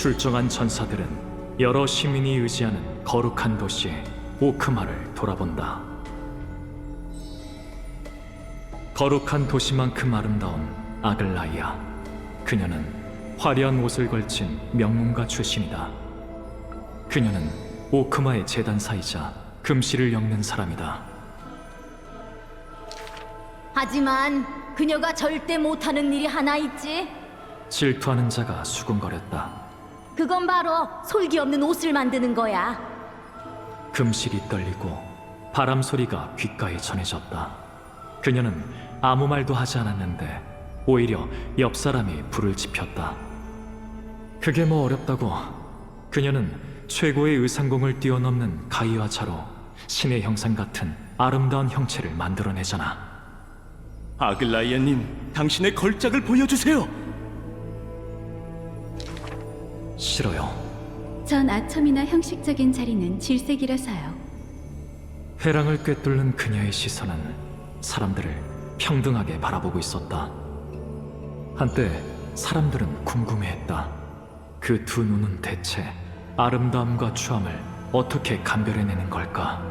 출정한 전사들은 여러 시민이 의지하는 거룩한 도시 오크마를 돌아본다. 거룩한 도시만큼 아름다운 아글라이아. 그녀는 화려한 옷을 걸친 명문가 출신이다. 그녀는 오크마의 재단사이자 금실을 엮는 사람이다. 하지만 그녀가 절대 못하는 일이 하나 있지. 질투하는 자가 수군거렸다. 그건 바로 솔기 없는 옷을 만드는 거야. 금실이 떨리고 바람 소리가 귓가에 전해졌다. 그녀는 아무 말도 하지 않았는데 오히려 옆 사람이 불을 지폈다. 그게 뭐 어렵다고? 그녀는 최고의 의상공을 뛰어넘는 가이와차로 신의 형상 같은 아름다운 형체를 만들어내잖아. 아글라이아님, 당신의 걸작을 보여주세요. 싫어요. 전 아첨이나 형식적인 자리는 질색이라서요. 회랑을 꿰뚫는 그녀의 시선은 사람들을 평등하게 바라보고 있었다. 한때 사람들은 궁금해했다. 그 두 눈은 대체 아름다움과 추함을 어떻게 감별해내는 걸까?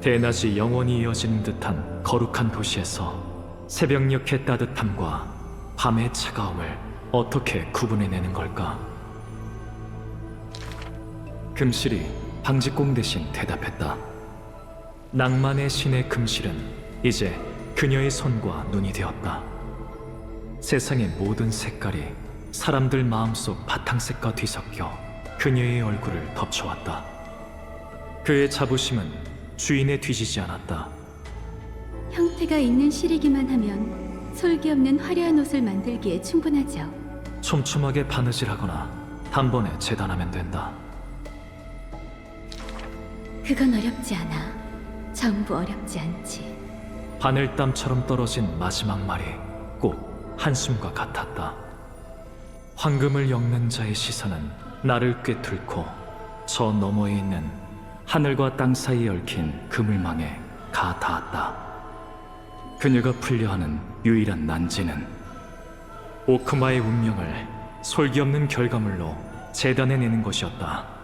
대낮이 영원히 이어지는 듯한 거룩한 도시에서 새벽녘의 따뜻함과 밤의 차가움을 어떻게 구분해내는 걸까? 금실이 방직공 대신 대답했다. 낭만의 신의 금실은 이제 그녀의 손과 눈이 되었다. 세상의 모든 색깔이 사람들 마음속 바탕색과 뒤섞여 그녀의 얼굴을 덮쳐왔다. 그의 자부심은 주인에 뒤지지 않았다. 형태가 있는 실이기만 하면 솔기 없는 화려한 옷을 만들기에 충분하죠. 촘촘하게 바느질하거나 단번에 재단하면 된다. 그건 어렵지 않아. 전부 어렵지 않지. 바늘땀처럼 떨어진 마지막 말이 꼭 한숨과 같았다. 황금을 엮는 자의 시선은 나를 꿰뚫고 저 너머에 있는 하늘과 땅 사이에 얽힌 그물망에 가 닿았다. 그녀가 풀려하는 유일한 난제는 오크마의 운명을 솔기 없는 결과물로 재단해내는 것이었다.